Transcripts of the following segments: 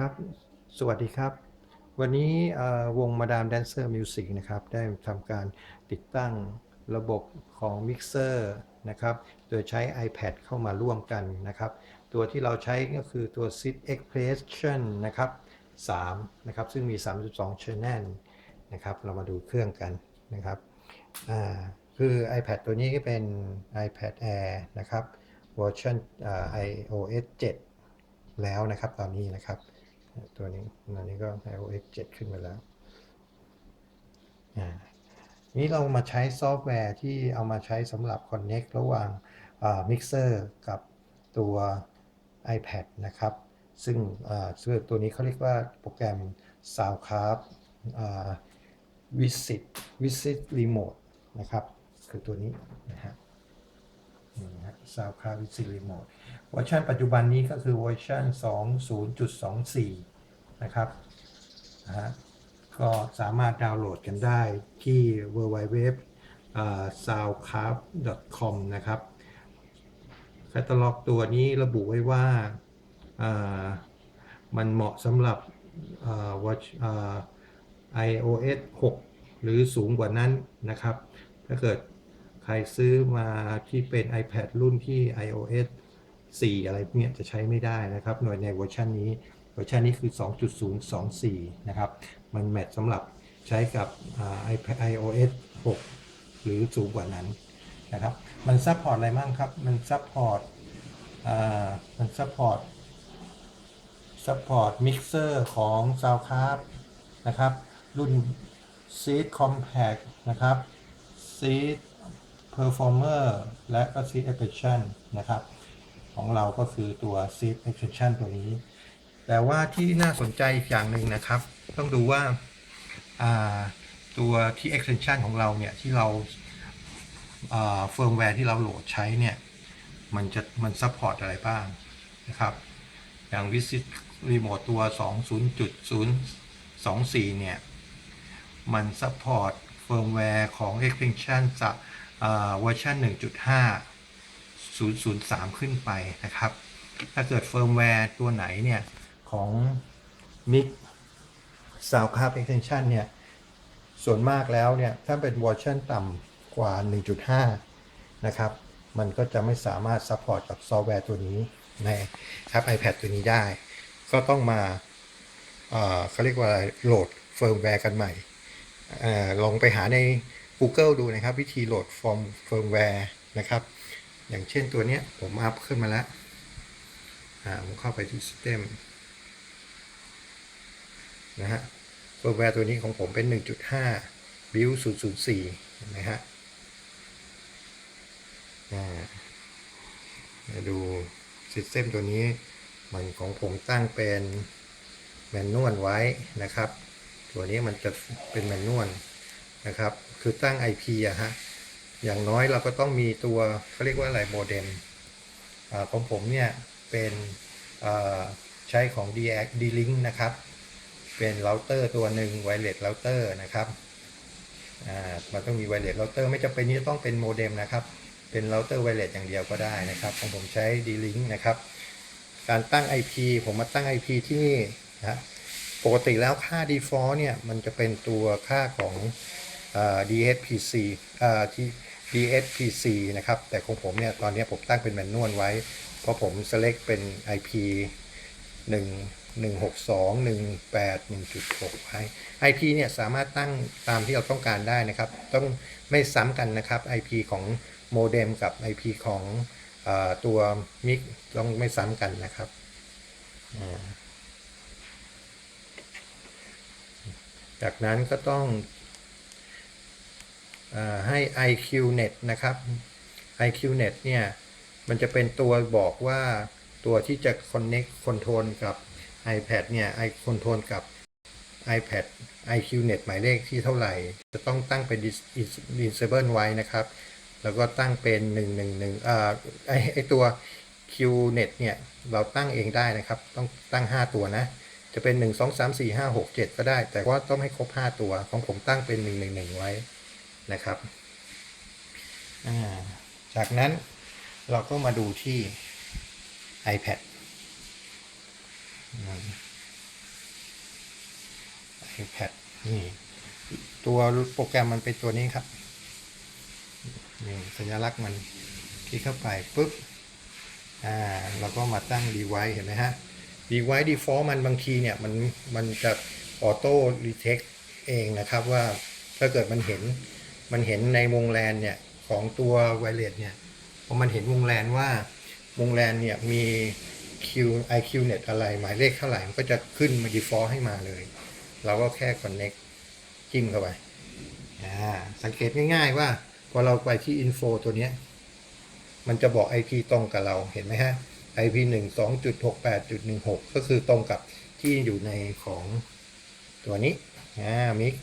ครับ สวัสดีครับ วันนี้วงมาดามแดนเซอร์มิวสิกนะครับ ได้ทำการติดตั้งระบบของมิกเซอร์นะครับ โดยใช้ iPad เข้ามาร่วมกันนะครับ ตัวที่เราใช้ก็คือตัว Sit Expression นะครับ3นะครับ ซึ่งมี 32 Channel นะครับ เรามาดูเครื่องกันนะครับ คือ iPad ตัวนี้ก็เป็น iPad Air นะครับเวอร์ชันอ่า iOS 7 แล้วนะครับตอนนี้นะครับ ตัวนี้ตอนนี้ก็ iOS 7 ขึ้นมาแล้วอ่านี้เรามาใช้ซอฟต์แวร์ที่เอามาใช้สำหรับ Connect ระหว่างมิกเซอร์กับตัว iPad นะครับ ซึ่งอ่าตัวนี้เขาเรียกว่าโปรแกรม Soundcraft อ่า Visit Visit Remote นะครับ คือตัวนี้นะฮะนี่นะฮะ SoundCloud Visit Remote เวอร์ชันปัจจุบันนี้ก็คือเวอร์ชัน20.24 นะครับนะฮะก็สามารถดาวน์โหลดกันได้ที่ www soundcraft.com นะครับแคตตาล็อกตัวนี้ระบุไว้ว่าามันเหมาะสำหรับ watch iOS 6 หรือสูงกว่านั้นนะครับ ถ้าเกิดใครซื้อมาที่เป็น iPad รุ่นที่ iOS 4 อะไรพวกเนี้ยจะใช้ไม่ได้นะครับ หน่วยในเวอร์ชันนี้ เวอร์ชันนี้คือ 2.024 นะครับ มันแมทสำหรับใช้กับอ่า iPad iOS 6 หรือสูงกว่านั้นนะครับ มันซัพพอร์ตอะไรบ้างครับ มันซัพพอร์ตมันซัพพอร์ตซัพพอร์ตมิกเซอร์ของ Soundcraft นะครับ รุ่น Seed Compact นะครับ Seed Performer และก็ Seed Expression นะครับ ของเราก็คือตัว Seed Expression ตัวนี้ แต่ว่าที่น่าสนใจอีกอย่างหนึ่งนะครับ ต้องดูว่าาตัวที่ extension ของเราเนี่ย ที่เราเฟิร์มแวร์ที่เราโหลดใช้เนี่ย มันจะมันซัพพอร์ตอะไรบ้างนะครับ อย่าง Visit Remote ตัว 20.024 เนี่ย มันซัพพอร์ตเฟิร์มแวร์ของ extension จากเวอร์ชัน1.5 003 ขึ้นไปนะครับ ถ้าเกิดเฟิร์มแวร์ตัวไหนเนี่ย ของ Mic Soundcraft Extension เนี่ยส่วนมากแล้วเนี่ยถ้าเป็นเวอร์ชันต่ำกว่า 1.5 นะครับ มันก็จะไม่สามารถซัพพอร์ตกับซอฟต์แวร์ตัวนี้ในครับ iPad ตัวนี้ได้ ก็ต้องมาเขาเรียกว่าโหลดเฟิร์มแวร์กันใหม่ลองไปหาใน Google ดูนะครับ วิธีโหลดฟอร์มเฟิร์มแวร์นะครับ อย่างเช่นตัวเนี้ยผมอัพขึ้นมาแล้วผมเข้าไปที่ System นะฮะเฟิร์มแวร์ตัวนี้ของผมเป็น 1.5 Build 004เห็นไหมฮะมาดู System ตัวนี้มันของผมตั้งเป็นแมนนวลไว้นะครับ ตัวนี้มันจะเป็นแมนนวลนะครับ คือตั้ง IP อะฮะ อย่างน้อยเราก็ต้องมีตัวเขาเรียกว่าอะไรโมเด็มอาของผมเนี่ยเป็นใช้ของ d D-Link นะครับ เป็นเราเตอร์ตัวหนึ่งไวเลสเราเตอร์นะครับอ่ามันต้องมีไวเลสเราเตอร์ไม่จำเป็นที่จะต้องเป็นโมเด็มนะครับ เป็นเราเตอร์ไวเลสอย่างเดียวก็ได้นะครับ ของผมใช้ D-Link นะครับ การตั้ง IP ผมมาตั้ง IP ที่นี่นะปกติแล้วค่า default เนี่ย มันจะเป็นตัวค่าของอ่า DSPC อ่าที่ DSPC นะครับ แต่ของผมเนี่ย ตอนนี้ผมตั้งเป็นแมนนวลไว้ เพราะผม select เป็น IP 1 1 6 2 1 8 1.6 ไว้ IP เนี่ยสามารถตั้งตามที่เราต้องการได้นะครับ ต้องไม่ซ้ำกันนะครับ IP ของโมเด็มกับ IP ของอตัวมิกต้องไม่ซ้ำกันนะครับจากนั้นก็ต้องอาให้ IQNet นะครับ IQNet เนี่ย มันจะเป็นตัวบอกว่าตัวที่จะ connect control กับ iPad เนี่ย i control กับ iPad IQNet หมายเลขที่เท่าไหร่ จะต้องตั้งเป็น Disable ไว้นะครับ แล้วก็ตั้งเป็น 111อ่าไอไอตัว QNet เนี่ยเราตั้งเองได้นะครับ ต้องตั้ง 5 ตัวนะ จะเป็น 1 2 3 4 5 6 7 ก็ได้ แต่ว่าต้องให้ครบ 5 ตัว ของผมตั้งเป็น 111 ไว้นะครับ จากนั้นเราก็มาดูที่ iPad iPad นี่ตัวโปรแกรมมันเป็นตัวนี้ครับนี่สัญลักษณ์มันคลิกเข้าไปปุ๊บอ่าเราก็มาตั้ง device เห็นไหมฮะ device default มันบางทีเนี่ยมันมันจะออโต้ detect เองนะครับว่าถ้าเกิดมันเห็นมันเห็นในวงแลนเนี่ยของตัวไวเลสเนี่ยพอมันเห็นวงแลนว่าวงแลนเนี่ยมี Q IQnet อะไรหมายเลขเท่าไหร่ มันก็จะขึ้นมา default ให้มาเลย เราก็แค่ connect จิ้มเข้าไปสังเกตง่ายๆว่าพอเราไปที่ info ตัวนี้ มันจะบอก IP ตรงกับเราเห็นไหมฮะ IP 1 2.68.16 ก็คือตรงกับที่อยู่ในของตัวนี้อ่ามิก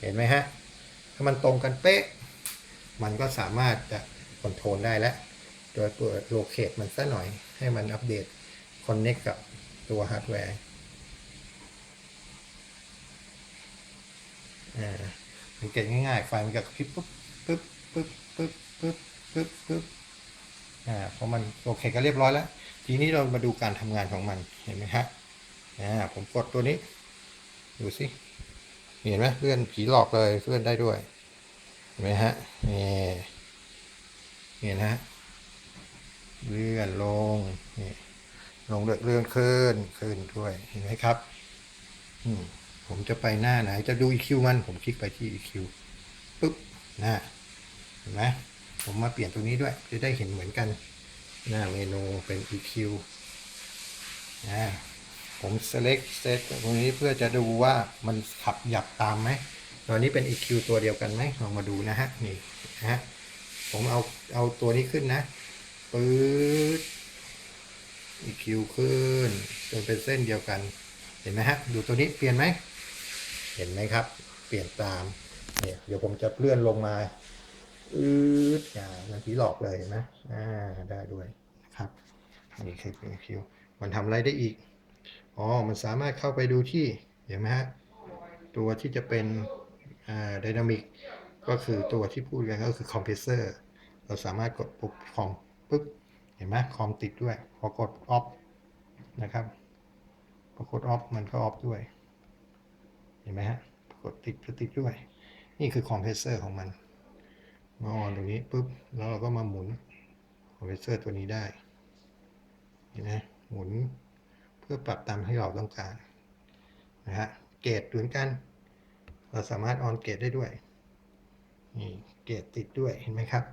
เห็นไหมฮะ ถ้ามันตรงกันเป๊ะ มันก็สามารถจะคอนโทรลได้แล้ว โดยเปิดโลเคตมันซะหน่อย ให้มันอัปเดตคอนเน็กกับตัวฮาร์ดแวร์อ่าสังเกตง่ายๆ ไฟมันจะกระพริบปุ๊บปุ๊บปุ๊บปุ๊บปุ๊บปุ๊บปุ๊บอ่าพอมันโอเคก็เรียบร้อยแล้ว ทีนี้เรามาดูการทำงานของมันเห็นไหมฮะอ่าผมกดตัวนี้ ดูสิเห็นไหมเลื่อนผีหลอกเลยเลื่อนได้ด้วย เห็นไหมฮะนี่เห็นฮะ เลื่อนลงนี่ลงเลื่อนเลื่อนขึ้นขึ้นด้วยเห็นไหมครับอืผมจะไปหน้าไหน จะดู EQ มัน ผมคลิกไปที่ EQ ปุ๊บหน้าเห็นไหมผมมาเปลี่ยนตรงนี้ด้วย จะได้เห็นเหมือนกัน หน้าเมนูเป็น EQ อ่าผม select set ตรงนี้เพื่อจะดูว่ามันขับหยับตามไหมตอนนี้เป็น EQ ตัวเดียวกันไหมลองมาดูนะฮะนี่นะฮะผมเอาเอาตัวนี้ขึ้นนะ ปื๊ด EQ ขึ้นจนเป็นเส้นเดียวกัน เห็นไหมฮะ ดูตัวนี้เปลี่ยนไหม เห็นไหมครับ เปลี่ยนตาม เนี่ยเดี๋ยวผมจะเลื่อนลงมา อืดอ่ามันผีหลอกเลยนไหมอ่า ได้ด้วยครับ นี่คือ EQ มันทำอะไรได้อีก อ๋อ มันสามารถเข้าไปดูที่ เห็นไหมฮะ ตัวที่จะเป็น อ่า ไดนามิก ก็คือตัวที่พูดกันก็คือคอมเพรสเซอร์ เราสามารถกดปุ๊บคอม ปุ๊บเห็นไหมคอมติดด้วยพอกดออฟนะครับพอกดออฟมันก็ออฟด้วย เห็นไหมฮะกดติดก็ติดด้วย นี่คือคอมเพรสเซอร์ของมันมาออนตรงนี้ปุ๊บแล้วเราก็มาหมุนคอมเพรสเซอร์ตัวนี้ได้เห็นไหมหมุนเพื่อปรับตามที่เราต้องการนะฮะเกตเหมือนกัน เราสามารถออนเกตได้ด้วยนี่เกตติดด้วยเห็นไหมครับ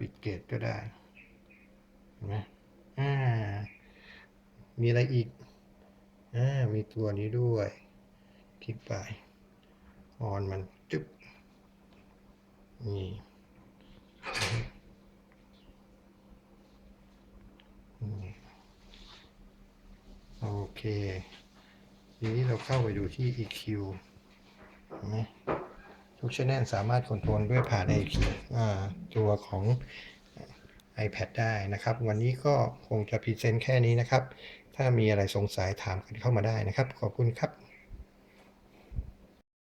ปิดเกตก็ได้เห็นไหมอ่า มีอะไรอีก อ่า มีตัวนี้ด้วย คลิกไป ออนมันจึ๊บ นี่โอเค ทีนี้เราเข้าไปดูที่ EQ เห็นไหม ทุกช anel สามารถคอนโทรลด้วยผ่านไอพีตัวของ iPad ได้นะครับ วันนี้ก็คงจะพรีเซนต์แค่นี้นะครับ ถ้ามีอะไรสงสัยถามกันเข้ามาได้นะครับ ขอบคุณครับ